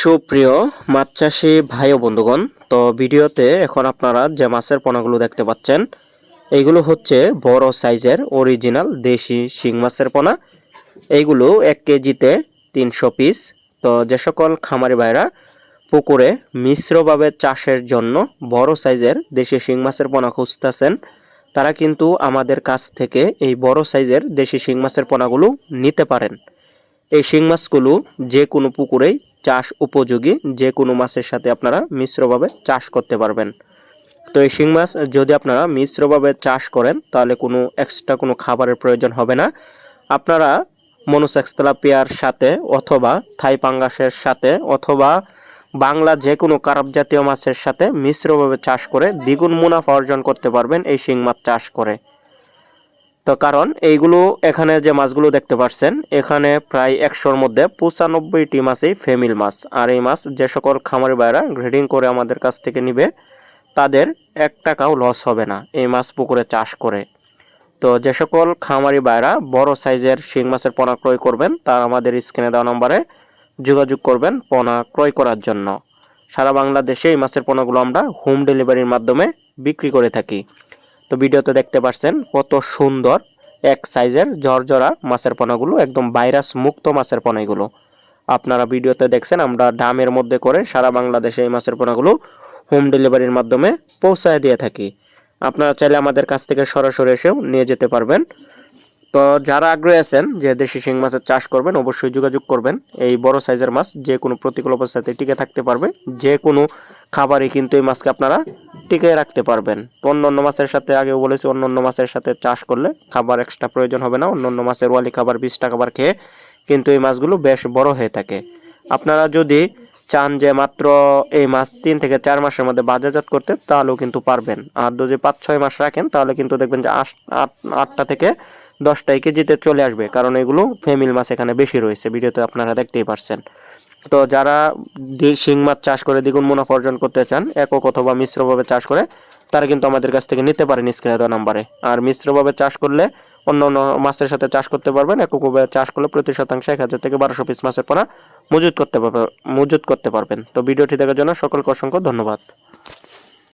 সুপ্রিয় মাছ চাষি ভাই ও বন্ধুগণ, তো ভিডিওতে এখন আপনারা যে মাছের পোনাগুলো দেখতে পাচ্ছেন, এইগুলো হচ্ছে বড় সাইজের অরিজিনাল দেশি শিং মাছের পোনা। এইগুলো এক কেজিতে তিনশো পিস। তো যে সকল খামারি ভাইরা পুকুরে মিশ্রভাবে চাষের জন্য বড় সাইজের দেশি শিং মাছের পোনা খুঁজতেছেন, তারা কিন্তু আমাদের কাছ থেকে এই বড় সাইজের দেশি শিং মাছের পোনাগুলো নিতে পারেন। এই শিং মাছগুলো যে কোনো পুকুরেই চাষ উপযোগী যে কোনো মাছের সাথে আপনারা মিশ্রভাবে চাষ করতে পারবেন। তো এই শিং মাছ যদি আপনারা মিশ্রভাবে চাষ করেন, তাহলে কোনো এক্সট্রা কোনো খাবারের প্রয়োজন হবে না। আপনারা মনোসেক্সতলা পেয়ার সাথে অথবা থাই পাঙ্গাসের সাথে অথবা বাংলা যে কোনো কারাপ জাতীয় মাছের সাথে মিশ্রভাবে চাষ করে দ্বিগুণ মুনাফা অর্জন করতে পারবেন এই শিং মাছ চাষ করে। তো কারণ এইগুলো এখানে যে মাছগুলো দেখতে পাচ্ছেন এখানে প্রায় একশোর মধ্যে পঁচানব্বইটি মাছই ফেমিল মাছ। আর এই মাছ যে সকল খামারি ভাইরা গ্রেডিং করে আমাদের কাছ থেকে নিবে, তাদের এক টাকাও লস হবে না এই মাছ পুকুরে চাষ করে। তো যে সকল খামারি ভাইরা বড় সাইজের শিং মাছের পোনা ক্রয় করবেন, তার আমাদের স্ক্রিনে দেওয়া নম্বরে যোগাযোগ করবেন পোনা ক্রয় করার জন্য। সারা বাংলাদেশে এই মাছের পোনাগুলো আমরা হোম ডেলিভারির মাধ্যমে বিক্রি করে থাকি। তো ভিডিওতে দেখতে পাচ্ছেন কত সুন্দর এক সাইজের জর্জরা মাছের পোনাগুলো, একদম ভাইরাস মুক্ত মাছের পোনা এগুলো আপনারা ভিডিওতে দেখছেন আমরা ডামের মধ্যে করে সারা বাংলাদেশে এই মাছের পোনাগুলো হোম ডেলিভারির মাধ্যমে পৌঁছায় দিয়ে থাকি। আপনারা চাইলে আমাদের কাছ থেকে সরাসরি এসেও নিয়ে যেতে পারবেন। তো যারা আগ্রহী আছেন যে দেশি শিং মাছের চাষ করবেন, অবশ্যই যোগাযোগ করবেন। এই বড় সাইজের মাছ যে কোনো প্রতিকূল অবস্থাতে টিকে থাকতে পারবে। যে কোনো খাবারই কিন্তু এই মাছকে আপনারা টিকে রাখতে পারবেন। অন্য অন্য মাছের সাথে আগেও বলেছি অন্য অন্য মাছের সাথে চাষ করলে খাবার এক্সট্রা প্রয়োজন হবে না। অন্য অন্য মাছের ওয়ালি খাবার, বিশটা খাবার খেয়ে কিন্তু এই মাছগুলো বেশ বড় হয়ে থাকে। আপনারা যদি চান যে মাত্র এই মাছ তিন থেকে চার মাসের মধ্যে বাজারজাত করতে, তাহলেও কিন্তু পারবেন। আর যদি পাঁচ, ছয় মাস রাখেন, তাহলে কিন্তু দেখবেন যে আট আট, আটটা থেকে দশটাই কেজিতে চলে আসবে। কারণ এগুলো ফেমিল মাছ এখানে বেশি রয়েছে। ভিডিওতে আপনারা দেখতেই পারছেন। তো যারা শিং মাছ চাষ করে দ্বিগুণ মুনাফা অর্জন করতে চান, একক অথবা মিশ্রভাবে চাষ করে, তারা কিন্তু আমাদের কাছ থেকে নিতে পারেন স্ক্রিনে দেওয়া নাম্বারে। আর মিশ্রভাবে চাষ করলে অন্য অন্য মাছের সাথে চাষ করতে পারবেন, এককভাবে চাষ করলে প্রতি শতাংশ এক হাজার থেকে বারোশো পিস মাছের পোনা মজুত করতে পারবে মজুত করতে পারবেন। তো ভিডিওটি দেখার জন্য সকলকে অসংখ্য ধন্যবাদ।